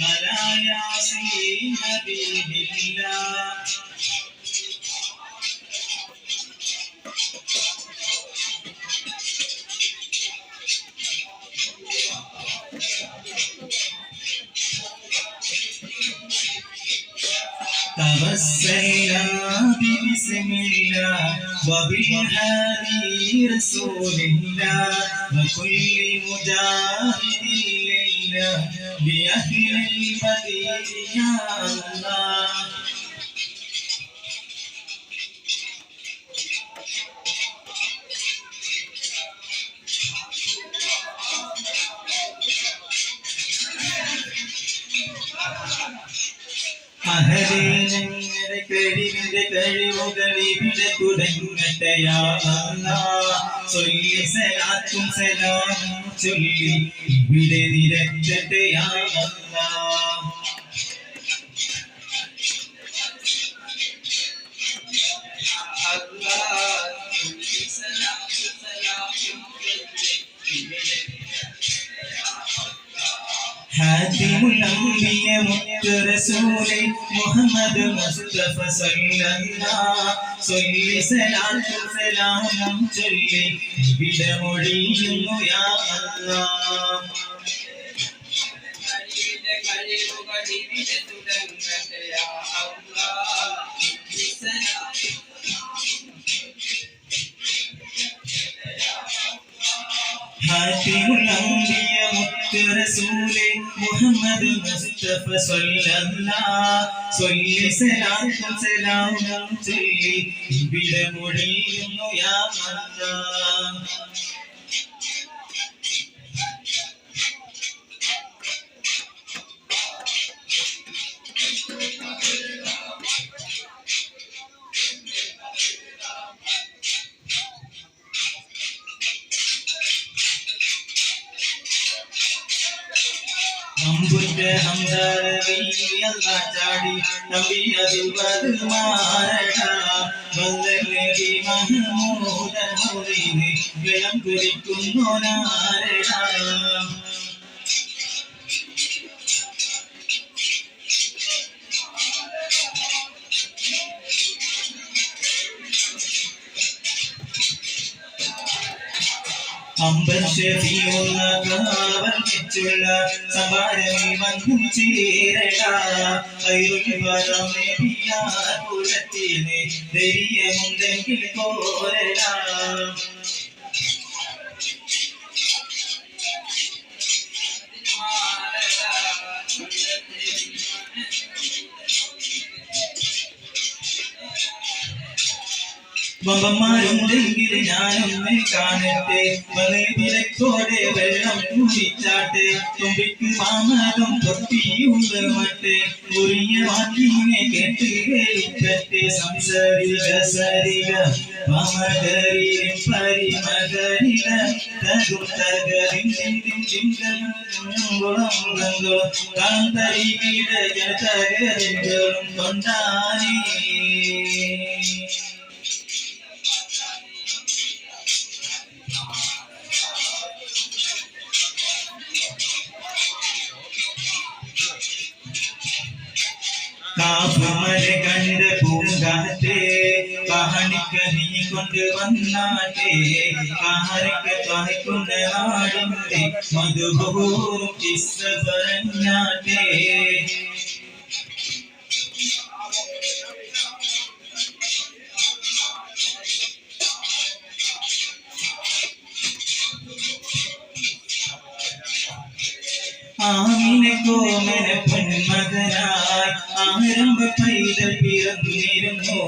على ياسين حبيب الله توسلنا ببسم الله وبالهادي رسول الله وكل مجاهد لله بأهل المدينة يا الله കഴിവുകൾ ഇവിടെ തുടങ്ങട്ടയാ ചൊല്ലി സലാത്തും സലാമും ചൊല്ലി ഇവിടെ നിരച്ചട്ടയാ حاتم الأنبياء مت رسول محمد مصطفى صلى الله ചൊല്ലി സലാം സലാം ചൊല്ലി വിടമൊഴിയുന്നു യാ അല്ലാഹ് കഴിവുകളിവിടെ തുടങ്ങട്ടെ മുഹമ്മദ് മുസ്തഫ ചൊല്ലി സലാം സലാം ചൊല്ലി ഇവിടെ മുടിയുന്നു യാ അല്ലാഹ് നമ്പുറ്റ ഹംദാരവിയല്ല ചാടി നബി അതുവത് മാരട ബദലി മഹമൂദ ഹൗലിനെ വെള്ളം കുടിക്കുന്നു നാരട അമ്പശതിയുള്ള കാവർത്തിച്ചുള്ള സവാരമി വന്നും ചേരട. കുലത്തിനെ ധൈര്യമുണ്ടെങ്കിൽ കോരട വമ്പന്മാരുണ്ടെങ്കിൽ ഞാനൊന്ന് കാണട്ടെ വലതിരക്കോടെ വെള്ളം കുടിച്ചാട്ടെ തുമ്പിക്ക് മാമകം തൊട്ടിയുള്ളമട്ടെ മുറിയ വാക്കിനെ കേട്ട് കേളിക്കട്ടെ സംസരിക സരിക മമകരിലും പരിമകരില തകും തകരിൻ ചിന്തിൻ ചിന്തങ്ങളും കാന്തരി വീട ജനതകരിലും കൊണ്ടാനേ കാണിക്ക നീ കൊണ്ട് വന്നാട്ടെ കാരക്ക കായ്ക്കുന്ന നാടിന്റെ മധുപോറും കിസ്സ പറഞ്ഞാട്ടെ ആമിനെ കോമന പൊന്മകനായി ആരംഭ പൈതൽ പിറന്നിരുന്നു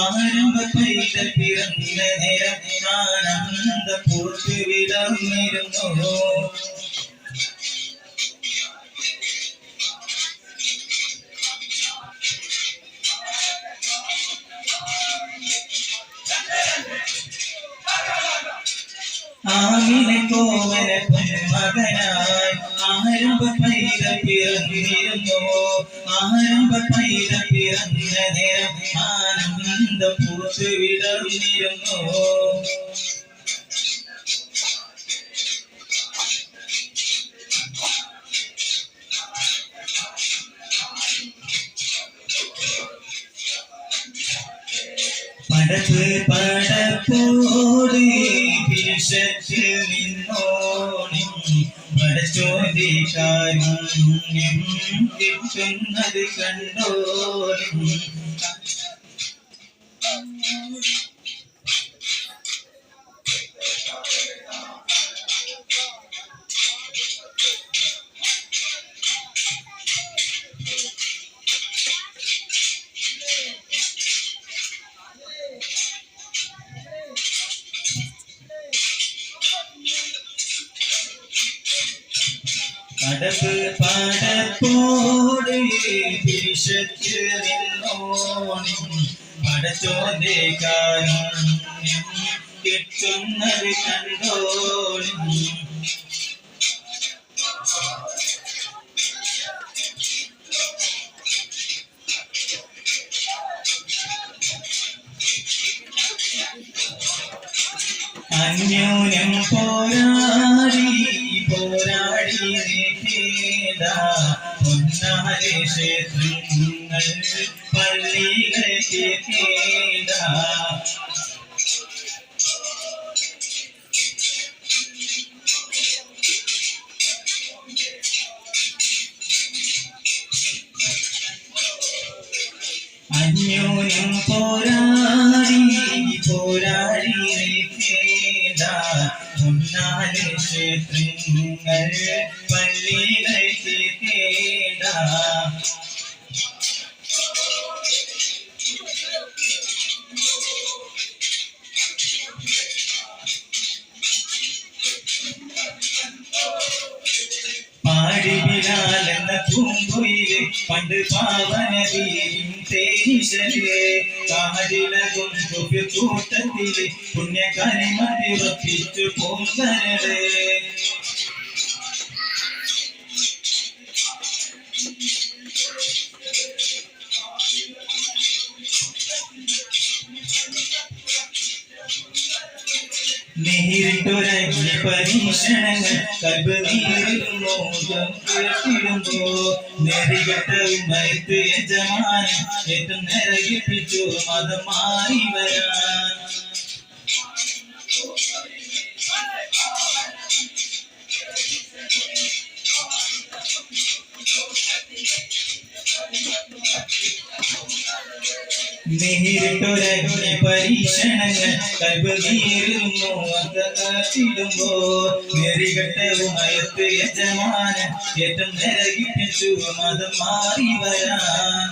ആരംഭ പൈതൽ പിറന്ന നേരം ആനന്ദ പൂർത്തി വിളർന്നിരുന്നു കോമന പൊന്മകനായി ആരംഭ പൈത പിറന്നിരുന്നു. ആരംഭ പൈത പിറന്ന നേരം ആനന്ദ പൂത്ത് വിടർന്നിരുന്നു. പടപ്പ് പടപ്പോട് നിന്നോണി പടച്ചോദിക്കാരുണ്യം കിട്ടുന്നത് കണ്ടോണി കടപ്പ് പടപ്പോട് പിരിശത്തിൽ നിന്നോണി പടച്ചോദിക്കാരുണ്യം കിട്ടുന്നത് കണ്ടോണി അന്യോന്യം പോരാടി പള്ളികൾ കേൾക്കേണ്ട അന്യോന്യം പോരാടി പോരാടി മുന്നാൽ ക്ഷേത്രങ്ങൾ പണ്ട് പാവനവീരും തേനിശൽ കാടിലകും കൂട്ടത്തിൽ പുണ്യകരിമതി ഉറപ്പിച്ചു പൂങ്കരട് നേരിട്ടൊരഗ്നി പരീക്ഷണങ്ങൾ കൽബനീരിൽ മോദം കേട്ടിടുമ്പോ നെറികെട്ടവും മയത്ത് യജമാനൻ ഏറ്റവും നിറയിപ്പിച്ചു മതം വരാൻ. നേരിട്ടൊരഗ്നി പരീക്ഷണങ്ങൾ കൽബനീരുന്നു അകത്തിടുമ്പോ നെറികെട്ടവും അയത്ത് യജമാനൻ ഏറ്റം നിറകിപ്പിച്ചു മതം മാറി വരാൻ.